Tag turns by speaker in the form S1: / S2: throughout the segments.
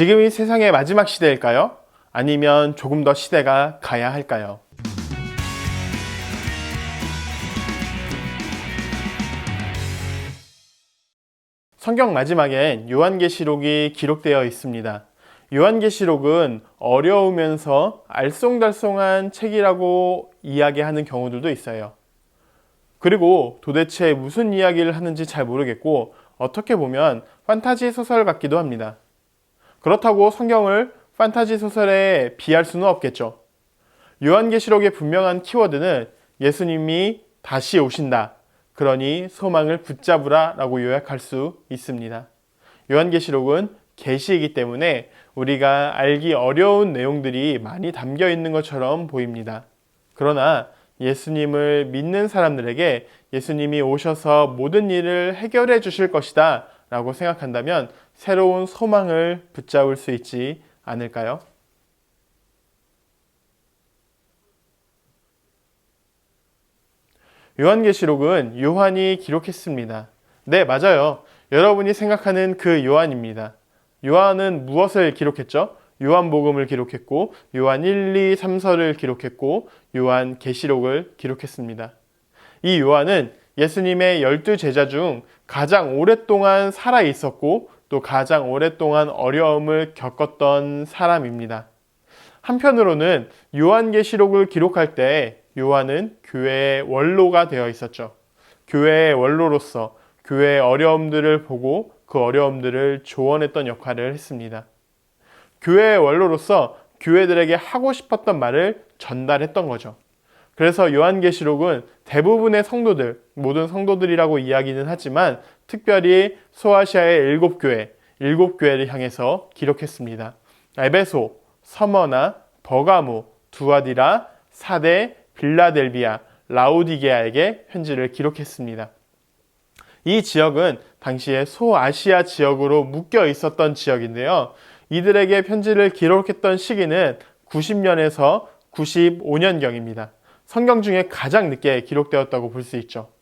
S1: 지금이 세상의 마지막 시대일까요? 아니면 조금 더 시대가 가야 할까요? 성경 마지막엔 요한계시록이 기록되어 있습니다. 요한계시록은 어려우면서 알쏭달쏭한 책이라고 이야기하는 경우들도 있어요. 그리고 도대체 무슨 이야기를 하는지 잘 모르겠고 어떻게 보면 판타지 소설 같기도 합니다. 그렇다고 성경을 판타지 소설에 비할 수는 없겠죠. 요한계시록의 분명한 키워드는 예수님이 다시 오신다. 그러니 소망을 붙잡으라 라고 요약할 수 있습니다. 요한계시록은 계시이기 때문에 우리가 알기 어려운 내용들이 많이 담겨 있는 것처럼 보입니다. 그러나 예수님을 믿는 사람들에게 예수님이 오셔서 모든 일을 해결해 주실 것이다 라고 생각한다면 새로운 소망을 붙잡을 수 있지 않을까요? 요한계시록은 요한이 기록했습니다. 네, 맞아요. 여러분이 생각하는 그 요한입니다. 요한은 무엇을 기록했죠? 요한복음을 기록했고 요한 1, 2, 3서를 기록했고 요한 계시록을 기록했습니다. 이 요한은 예수님의 열두 제자 중 가장 오랫동안 살아 있었고 또 가장 오랫동안 어려움을 겪었던 사람입니다. 한편으로는 요한계시록을 기록할 때 요한은 교회의 원로가 되어 있었죠. 교회의 원로로서 교회의 어려움들을 보고 그 어려움들을 조언했던 역할을 했습니다. 교회의 원로로서 교회들에게 하고 싶었던 말을 전달했던 거죠. 그래서 요한계시록은 대부분의 성도들, 모든 성도들이라고 이야기는 하지만 특별히 소아시아의 일곱 교회, 일곱 교회를 향해서 기록했습니다. 에베소, 서머나, 버가모, 두아디라, 사대, 빌라델비아, 라우디게아에게 편지를 기록했습니다. 이 지역은 당시에 소아시아 지역으로 묶여 있었던 지역인데요. 이들에게 편지를 기록했던 시기는 90년에서 95년경입니다. 성경 중에 가장 늦게 기록되었다고 볼 수 있죠.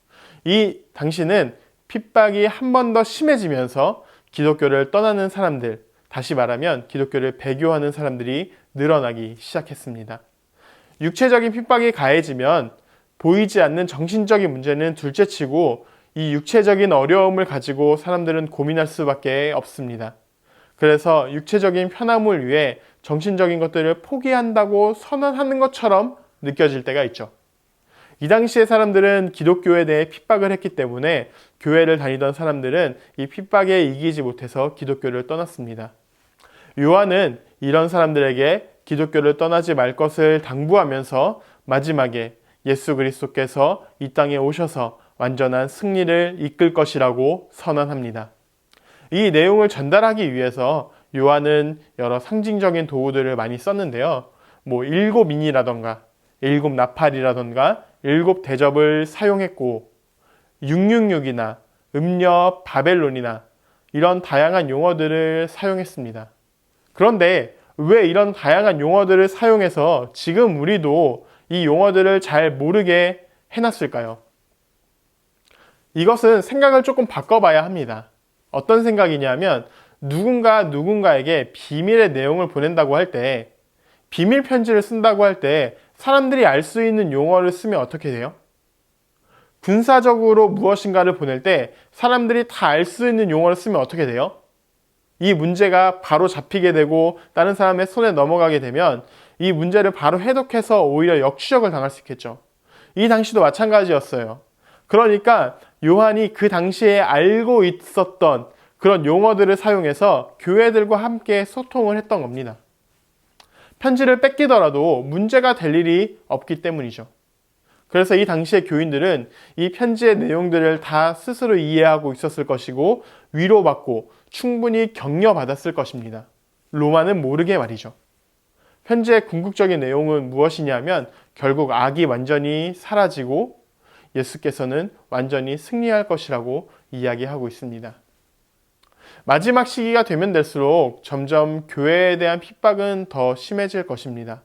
S1: 이 당시는 핍박이 한 번 더 심해지면서 기독교를 떠나는 사람들, 다시 말하면 기독교를 배교하는 사람들이 늘어나기 시작했습니다. 육체적인 핍박이 가해지면 보이지 않는 정신적인 문제는 둘째치고 이 육체적인 어려움을 가지고 사람들은 고민할 수밖에 없습니다. 그래서 육체적인 편함을 위해 정신적인 것들을 포기한다고 선언하는 것처럼 느껴질 때가 있죠. 이 당시의 사람들은 기독교에 대해 핍박을 했기 때문에 교회를 다니던 사람들은 이 핍박에 이기지 못해서 기독교를 떠났습니다. 요한은 이런 사람들에게 기독교를 떠나지 말 것을 당부하면서 마지막에 예수 그리스도께서 이 땅에 오셔서 완전한 승리를 이끌 것이라고 선언합니다. 이 내용을 전달하기 위해서 요한은 여러 상징적인 도구들을 많이 썼는데요. 뭐 일곱 인이라던가 일곱 나팔이라던가 일곱 대접을 사용했고 666이나 음녀 바벨론이나 이런 다양한 용어들을 사용했습니다. 그런데 왜 이런 다양한 용어들을 사용해서 지금 우리도 이 용어들을 잘 모르게 해놨을까요? 이것은 생각을 조금 바꿔봐야 합니다. 어떤 생각이냐면 누군가 누군가에게 비밀의 내용을 보낸다고 할 때 비밀 편지를 쓴다고 할 때 사람들이 알 수 있는 용어를 쓰면 어떻게 돼요? 군사적으로 무엇인가를 보낼 때 사람들이 다 알 수 있는 용어를 쓰면 어떻게 돼요? 이 문제가 바로 잡히게 되고 다른 사람의 손에 넘어가게 되면 이 문제를 바로 해독해서 오히려 역추적을 당할 수 있겠죠. 이 당시도 마찬가지였어요. 그러니까 요한이 그 당시에 알고 있었던 그런 용어들을 사용해서 교회들과 함께 소통을 했던 겁니다. 편지를 뺏기더라도 문제가 될 일이 없기 때문이죠. 그래서 이 당시의 교인들은 이 편지의 내용들을 다 스스로 이해하고 있었을 것이고 위로받고 충분히 격려받았을 것입니다. 로마는 모르게 말이죠. 편지의 궁극적인 내용은 무엇이냐면 결국 악이 완전히 사라지고 예수께서는 완전히 승리할 것이라고 이야기하고 있습니다. 마지막 시기가 되면 될수록 점점 교회에 대한 핍박은 더 심해질 것입니다.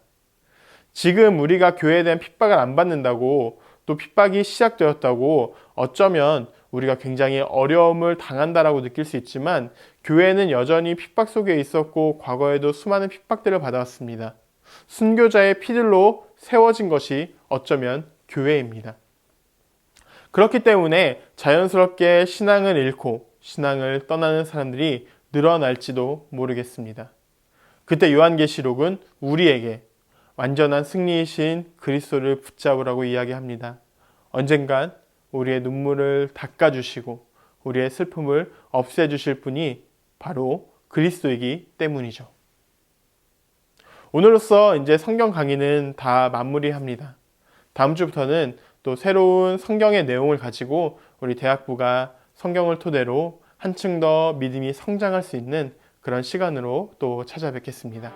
S1: 지금 우리가 교회에 대한 핍박을 안 받는다고 또 핍박이 시작되었다고 어쩌면 우리가 굉장히 어려움을 당한다라고 느낄 수 있지만 교회는 여전히 핍박 속에 있었고 과거에도 수많은 핍박들을 받아왔습니다. 순교자의 피들로 세워진 것이 어쩌면 교회입니다. 그렇기 때문에 자연스럽게 신앙을 잃고 신앙을 떠나는 사람들이 늘어날지도 모르겠습니다. 그때 요한계시록은 우리에게 완전한 승리이신 그리스도를 붙잡으라고 이야기합니다. 언젠간 우리의 눈물을 닦아주시고 우리의 슬픔을 없애주실 분이 바로 그리스도이기 때문이죠. 오늘로써 이제 성경 강의는 다 마무리합니다. 다음 주부터는 또 새로운 성경의 내용을 가지고 우리 대학부가 성경을 토대로 한층 더 믿음이 성장할 수 있는 그런 시간으로 또 찾아뵙겠습니다.